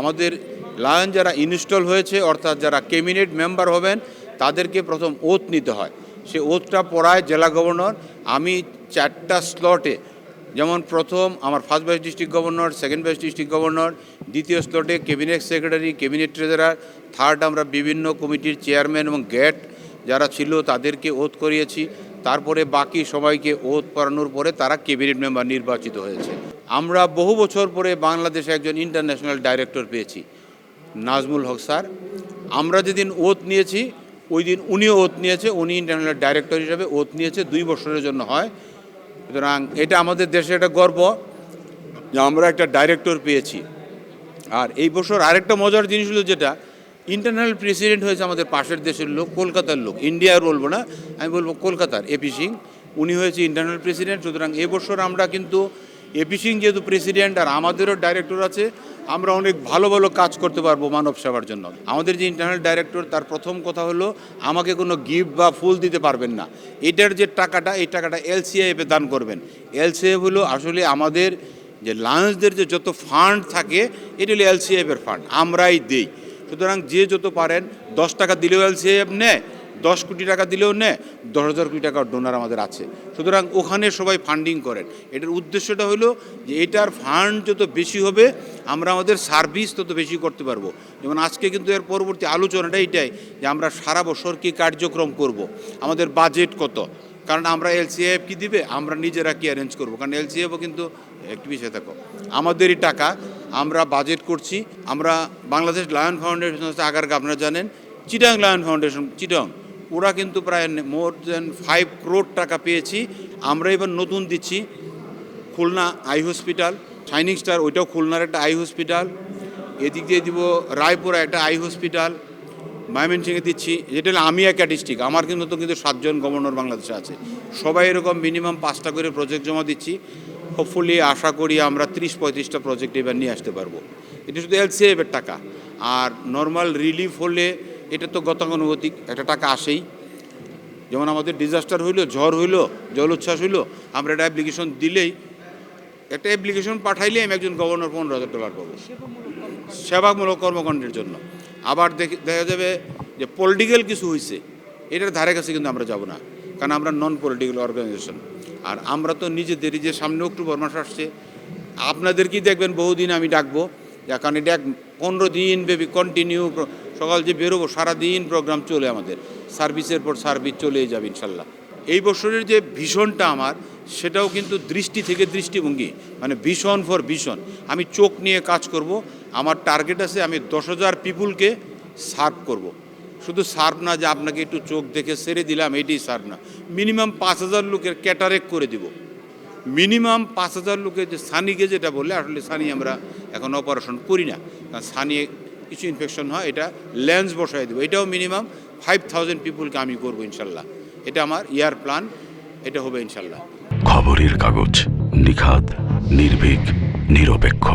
আমাদের লায়ন যারা ইনস্টল হয়েছে, অর্থাৎ যারা ক্যাবিনেট মেম্বার হবেন, তাদেরকে প্রথম ওথ নিতে হয়। সে ওথটা পড়ায় জেলা গভর্নর। আমি চারটা স্লটে, যেমন প্রথম আমার first vice district governor second vice district governor দ্বিতীয় স্লটে cabinet secretary cabinet treasurer third আমরা বিভিন্ন কমিটির চেয়ারম্যান এবং গেট যারা ছিল তাদেরকে ওথ করিয়েছি। তারপরে বাকি সবাইকে ওথ করানোর পরে তারা ক্যাবিনেট মেম্বার নির্বাচিত হয়েছে। আমরা বহু বছর পরে বাংলাদেশে একজন ইন্টারন্যাশনাল ডাইরেক্টর পেয়েছি, নাজমুল হক স্যার। আমরা যেদিন ওথ নিয়েছি ওই দিন উনিও ওথ নিয়েছে, উনি ইন্টারন্যাশনাল ডাইরেক্টর হিসাবে ওথ নিয়েছে, দুই বছরের জন্য হয়। সুতরাং এটা আমাদের দেশে একটা গর্ব যে আমরা একটা ডাইরেক্টর পেয়েছি। আর এই বছর আরেকটা মজার জিনিস হলো যেটা ইন্টারনাল প্রেসিডেন্ট হয়েছে আমাদের পাশের দেশের লোক, কলকাতার লোক। ইন্ডিয়ার বলব না, আমি বলব কলকাতার এপি সিং উনি হয়েছে ইন্টারনাল প্রেসিডেন্ট সুতরাং এবছর আমরা কিন্তু এপি সিং যেহেতু প্রেসিডেন্ট আর আমাদেরও ডাইরেক্টর আছে, আমরা অনেক ভালো ভালো কাজ করতে পারব মানব সেবার জন্য। আমাদের যে ইন্টারনাল ডাইরেক্টর তার প্রথম কথা হলো, আমাকে কোনো গিফট বা ফুল দিতে পারবেন না। এটার যে টাকাটা, এই টাকাটা এলসিআইএফে দান করবেন। এলসিআইএফ হলো আসলে আমাদের যে লায়ন্সদের যে যত ফান্ড থাকে, এটা হলো এলসিএফের ফান্ড আমরাই দিই। সুতরাং যে যত পারেন, দশ টাকা দিলেও এলসিএফ নেয় দশ কোটি টাকা দিলেও নেয় দশ হাজার কোটি টাকার ডোনার আমাদের আছে। সুতরাং ওখানে সবাই ফান্ডিং করেন। এটার উদ্দেশ্যটা হলো যে এটার ফান্ড যত বেশি হবে, আমরা আমাদের সার্ভিস তত বেশি করতে পারব। যেমন আজকে কিন্তু এর পরবর্তী আলোচনাটা এটাই যে আমরা সারা বছর কী কার্যক্রম করব। আমাদের বাজেট কত? কারণ আমরা এলসিএফ কি দিবে? আমরা নিজেরা কি অ্যারেঞ্জ করব? কারণ এলসিএফও কিন্তু, একটু বিষয় থাকো, আমাদেরই টাকা, আমরা বাজেট করছি। আমরা বাংলাদেশ লায়ন ফাউন্ডেশন হচ্ছে আগারগা আপনারা জানেন। চিটাং লায়ন ফাউন্ডেশন চিটাং ওরা কিন্তু প্রায় মোর দেন ফাইভ ক্রোড টাকা পেয়েছি। আমরা এবার নতুন দিচ্ছি। Khulna eye hospital shining star ওইটাও খুলনার একটা আই হসপিটাল এদিক দিয়ে দিব রায়পুরা একটা আই হসপিটাল ময়মনসিংহে দিচ্ছি। যেটা আমি একটা ডিস্ট্রিক্ট আমার কিন্তু তো কিন্তু সাতজন গভর্নর বাংলাদেশে আছে। সবাই এরকম মিনিমাম পাঁচটা করে প্রজেক্ট জমা দিচ্ছি। হোপফুলি আশা করি আমরা ত্রিশ পঁয়ত্রিশটা প্রজেক্ট এবার নিয়ে আসতে পারব। এটা শুধু এলসিএফের টাকা। আর নর্মাল রিলিফ হলে এটা তো গতানুগতিক, একটা টাকা আসেই। যেমন আমাদের ডিজাস্টার হইল, ঝড় হইল, জলোচ্ছ্বাস হইল, আমরা একটা অ্যাপ্লিকেশন দিলেই, একটা অ্যাপ্লিকেশন পাঠাইলে আমি একজন গভর্নর পনেরো হাজার ডলার পাবো। সেবামূলক কর্মকাণ্ডের জন্য। আবার দেখে যাবে যে পলিটিক্যাল কিছু হয়েছে এটার ধারে কাছে কিন্তু আমরা যাব না, কারণ আমরা নন পলিটিক্যাল অর্গানাইজেশন আর আমরা তো নিজেদেরই যে সামনে অক্টোবর মাস আসছে আপনাদেরকেই দেখবেন, বহুদিন আমি ডাকবো কারণ এটা এক পনেরো দিন বেবি কন্টিনিউ সকাল যে বেরোবো, সারাদিন প্রোগ্রাম চলে আমাদের। সার্ভিসের পর সার্ভিস চলেই যাবে ইনশাল্লাহ। এই বছরের যে ভীষণটা আমার, সেটাও কিন্তু দৃষ্টি থেকে দৃষ্টিভঙ্গি। মানে ভীষণ ফর ভীষণ। আমি চোখ নিয়ে কাজ করব। আমার টার্গেট আছে আমি দশ হাজার পিপুলকে সার্ভ করব। শুধু সার্ভ না, যে আপনাকে একটু চোখ দেখে সেরে দিলাম, এটাই সার্ভ না। মিনিমাম পাঁচ হাজার লোকের ক্যাটারেক করে দিব। মিনিমাম পাঁচ হাজার লোকের যে সানিকে যেটা বললে, আসলে সানি আমরা এখন অপারেশন করি না। কারণ সানি কিছু ইনফেকশন হয়, এটা লেন্স বসাই দেবো। এটাও মিনিমাম ফাইভ থাউজেন্ড পিপুলকে আমি করব ইনশাল্লাহ। এটা আমার ইয়ার প্ল্যান এটা হবে ইনশাল্লাহ। খবরের কাগজ নিখাদ, নির্ভীক, নিরপেক্ষ।